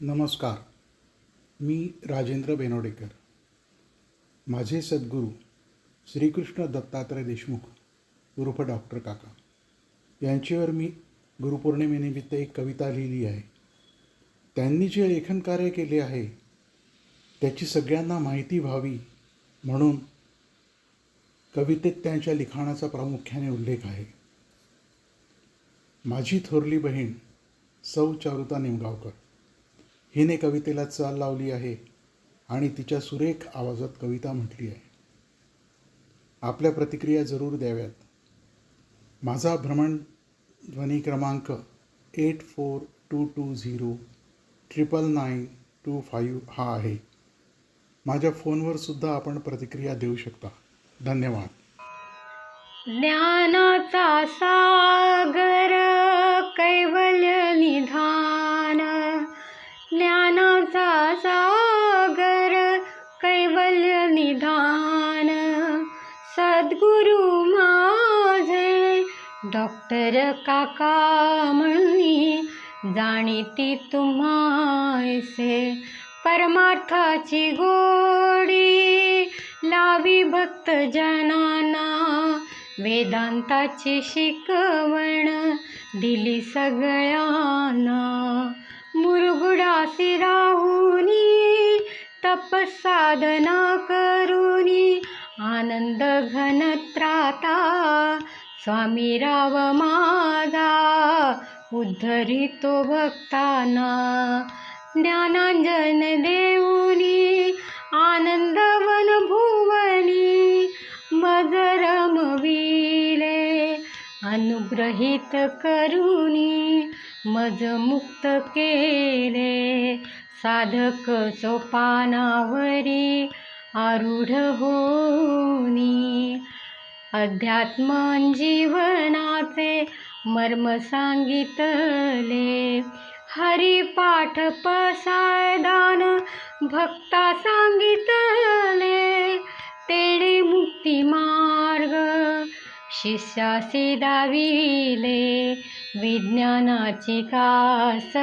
नमस्कार. मी राजेंद्र बेनोडेकर. माझे सद्गुरू श्रीकृष्ण दत्तात्रय देशमुख उर्फ डॉक्टर काका. यांच्यावर मी गुरुपौर्णिमेनिमित्त एक कविता लिहिली आहे. त्यांनी जे लेखन कार्य केले आहे त्याची सगळ्यांना माहिती व्हावी म्हणून कवितेत त्यांच्या लिखाणाचा प्रामुख्याने उल्लेख आहे. माझी थोरली बहीण सौ चारुता निमगावकर. हिने कवितेला चाल लावली आहे आणि तिच्या सुरेख आवाजात कविता म्हटली आहे. आपल्या प्रतिक्रिया जरूर द्याव्यात. माझा भ्रमणध्वनी क्रमांक eight four two two zero triple nine two five हा आहे. माझ्या फोनवर सुद्धा आपण प्रतिक्रिया देऊ शकता. धन्यवाद. ज्ञानाचा सागर कैवल्य निधान डॉक्टर काका म्हणून जाणीती तुम्हासे परमार्थाची गोडी. लावी भक्त जनाना वेदांताची शिकवण दिली सगळ्यांना. मुरगुडासी राहुनी तपसाधना करुनी आनंद घनत्राता स्वामी राव माझा उद्धरितो भक्ताना. ज्ञानांजन देऊनी आनंदवन भुवनी मज रमविले अनुग्रहित करुणी मज मुक्त केले. साधक सोपानावरी आरूढ होनी अध्यात्म जीवनाचे मर्म सांगितले. हरिपाठ पसायदान भक्ता सांगितले. तेणे मुक्ती मार्ग शिष्यासी दाविले. विज्ञानाची कास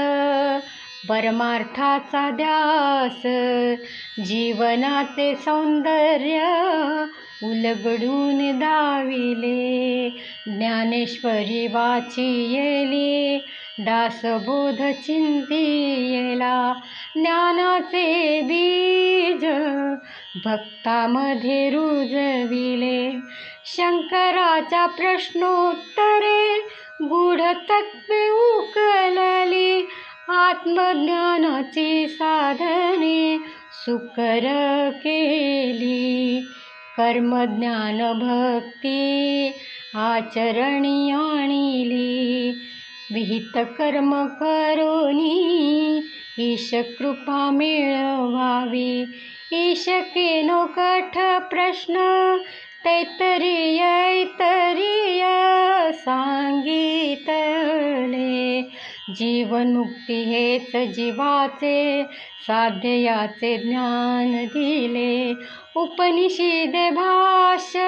परमार्थाचा ध्यास जीवनाचे सौंदर्य उलगडून दाविले ज्ञानेश्वरी वाचियली दासबोध चिंतियला. ज्ञानाचे बीज भक्तामध्ये रुजविले. शंकराच्या प्रश्नोत्तरे गूढ तत्वे उकलली. आत्मज्ञानाची साधने सुकर केली. कर्मज्ञान भक्ती आचरणी आणली. विहित कर्म करोनी ईश कृपा मिळवावी. ईश केनो कठ प्रश्न तैतरीय ऐतरीय सांगितले. जीवनमुक्ती हेच जीवाचे साध्य याचे ज्ञान दिले. उपनिषदे भाष्य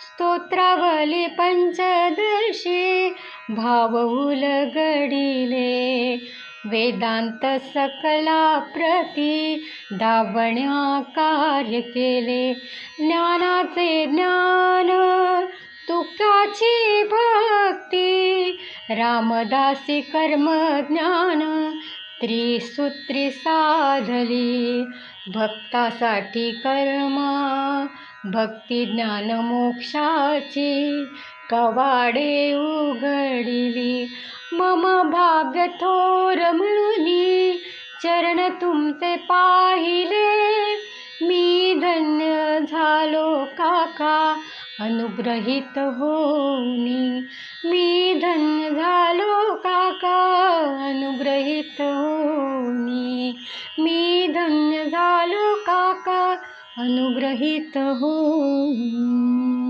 स्तोत्रावली पंचदर्शी भाव उलगडिले वेदांत सकला प्रती दावण्या कार्य केले. ज्ञानाचे ज्ञान तुकाची भक्ती रामदासी कर्म ज्ञान त्रिसूत्री साधली. भक्तासाठी कर्मा भक्ती ज्ञान मोक्षाची कवाडे उघडिली. मम भाग्य थोर म्हणून चरण तुमचे पाहिले. मी धन्य झालो काका अनुग्रहित होनी मी धन्य झालो काका अनुग्रहित होनी मी धन्य झालो काका अनुग्रहित होनी